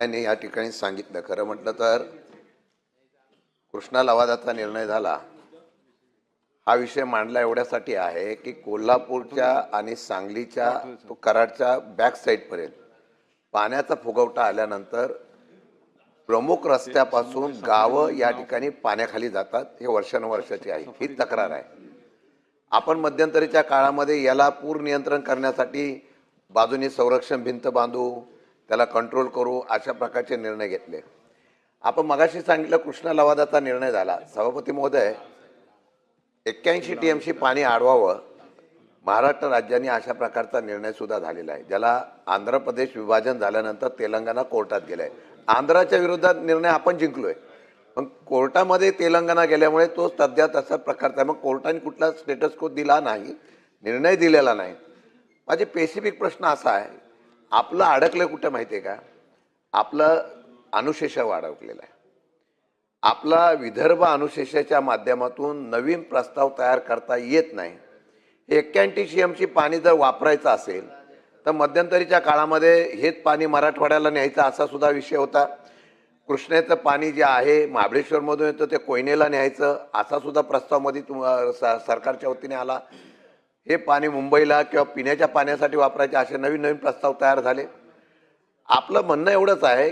त्यांनी या ठिकाणी सांगितलं. खरं म्हटलं तर कृष्णा लवादाचा निर्णय झाला. हा विषय मांडला एवढ्यासाठी आहे की कोल्हापूरच्या आणि सांगलीच्या तो कराडच्या बॅक साईडपर्यंत पाण्याचा फुगवटा आल्यानंतर प्रमुख रस्त्यापासून गावं या ठिकाणी पाण्याखाली जातात. हे वर्षानुवर्षाची आहे. ही तक्रार आहे. आपण मध्यंतरीच्या काळामध्ये याला पूर नियंत्रण करण्यासाठी बाजूनी संरक्षण भिंत बांधू त्याला कंट्रोल करू अशा प्रकारचे निर्णय घेतले. आपण मगाशी सांगितलं कृष्णा लवादाचा निर्णय झाला. सभापती महोदय एक्क्याऐंशी टी एमशी पाणी अडवावं महाराष्ट्र राज्याने अशा प्रकारचा निर्णय सुद्धा झालेला आहे ज्याला आंध्र प्रदेश विभाजन झाल्यानंतर तेलंगणा कोर्टात गेला आहे आंध्राच्या विरोधात निर्णय आपण जिंकलोय. पण कोर्टामध्ये तेलंगणा गेल्यामुळे तो सध्या तसा प्रकारचा आहे. मग कोर्टाने कुठला स्टेटस को दिला नाही निर्णय दिलेला नाही. माझे पेसिफिक प्रश्न असा आहे आपलं अडकलं कुठं माहिती आहे का? आपलं अनुशेषावर अडकलेलं आहे. आपला विदर्भ अनुशेषाच्या माध्यमातून नवीन प्रस्ताव तयार करता येत नाही. हे एक्क्याऐंशी सी एमची पाणी जर वापरायचं असेल तर मध्यंतरीच्या काळामध्ये हेच पाणी मराठवाड्याला न्यायचं असा सुद्धा विषय होता. कृष्णेचं पाणी जे आहे महाबळेश्वरमधून येतं ते कोयनेला न्यायचं असा सुद्धा प्रस्तावमध्ये तुम सरकारच्या वतीने आला. हे पाणी मुंबईला किंवा पिण्याच्या पाण्यासाठी वापरायचे असे नवीन नवीन प्रस्ताव तयार झाले. आपलं म्हणणं एवढंच आहे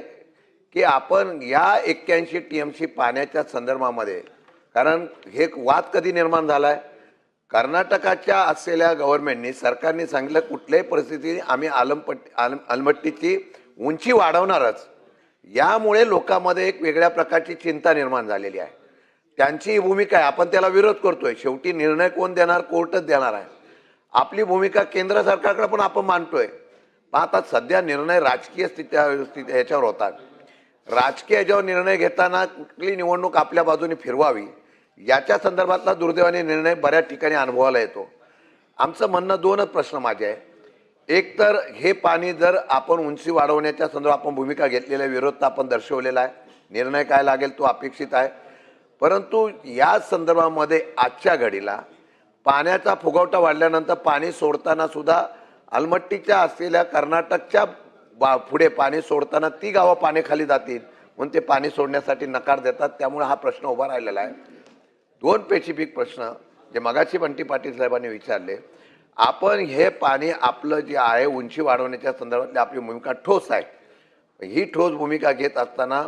की आपण या एक्क्याऐंशी टी एम सी पाण्याच्या संदर्भामध्ये कारण हे वाद कधी निर्माण झाला आहे कर्नाटकाच्या असलेल्या गव्हर्नमेंटनी सरकारने सांगितलं कुठल्याही परिस्थितीत आम्ही आलमपट्टी आलम अलमट्टीची उंची वाढवणारच. यामुळे लोकांमध्ये एक वेगळ्या प्रकारची चिंता निर्माण झालेली आहे. त्यांची भूमिका आहे. आपण त्याला विरोध करतोय. शेवटी निर्णय कोण देणार? कोर्टच देणार आहे. आपली भूमिका केंद्र सरकारकडे पण आपण मांडतोय. पण आता सध्या निर्णय राजकीय स्थिती ह्याच्यावर होतात राजकीय ह्याच्यावर निर्णय घेताना कुठली निवडणूक आपल्या बाजूने फिरवावी याच्या संदर्भातला दुर्दैवाने निर्णय बऱ्याच ठिकाणी अनुभवायला येतो. आमचं म्हणणं दोनच प्रश्न माझे आहे एक तर हे पाणी जर आपण उंची वाढवण्याच्या संदर्भात आपण भूमिका घेतलेल्या विरोध तर आपण दर्शवलेला आहे. निर्णय काय लागेल तो अपेक्षित आहे. परंतु या संदर्भामध्ये आजच्या घडीला पाण्याचा फुगवटा वाढल्यानंतर पाणी सोडताना सुद्धा अलमट्टीच्या असलेल्या कर्नाटकच्या बा पुढे पाणी सोडताना ती गावं पाण्याखाली जातील म्हणून ते पाणी सोडण्यासाठी नकार देतात. त्यामुळे हा प्रश्न उभा राहिलेला आहे. दोन पेसिफिक प्रश्न जे मगाशी बंटी पाटील साहेबांनी विचारले. आपण हे पाणी आपलं जे आहे उंची वाढवण्याच्या संदर्भातली आपली भूमिका ठोस आहे. ही ठोस भूमिका घेत असताना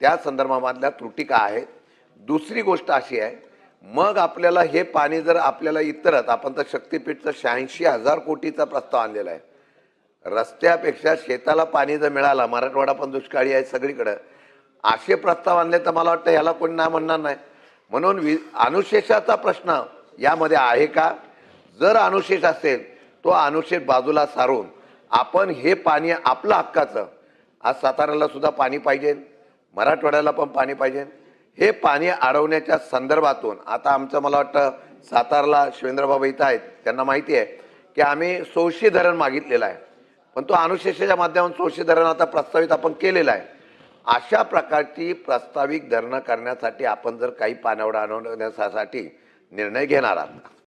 त्या संदर्भामधल्या त्रुटी का आहेत? दुसरी गोष्ट अशी आहे मग आपल्याला हे पाणी जर आपल्याला इतरत आपण तर शक्तीपीठचा शहाऐंशी हजार कोटीचा प्रस्ताव आणलेला आहे. रस्त्यापेक्षा शेताला पाणी जर मिळालं मराठवाडा पण दुष्काळी आहे सगळीकडं असे प्रस्ताव आणले तर मला वाटतं ह्याला कोणी ना म्हणणार नाही. म्हणून वि अनुशेषाचा प्रश्न यामध्ये आहे का? जर अनुशेष असेल तो अनुशेष बाजूला सारून आपण हे पाणी आपलं हक्काचं आज साताऱ्याला सुद्धा पाणी पाहिजे मराठवाड्याला पण पाणी पाहिजे हे पाणी अडवण्याच्या संदर्भातून आता आमचं मला वाटतं सातारला शिवेंद्रबाबा इथं आहेत त्यांना माहिती आहे की आम्ही सोळशी धरण मागितलेलं आहे. पण तो अनुशेषाच्या माध्यमातून सोळशी धरण आता प्रस्तावित आपण केलेलं आहे. अशा प्रकारची प्रस्ताविक धरणं करण्यासाठी आपण जर काही पाण्यावर आणवण्यासाठी निर्णय घेणार आहात.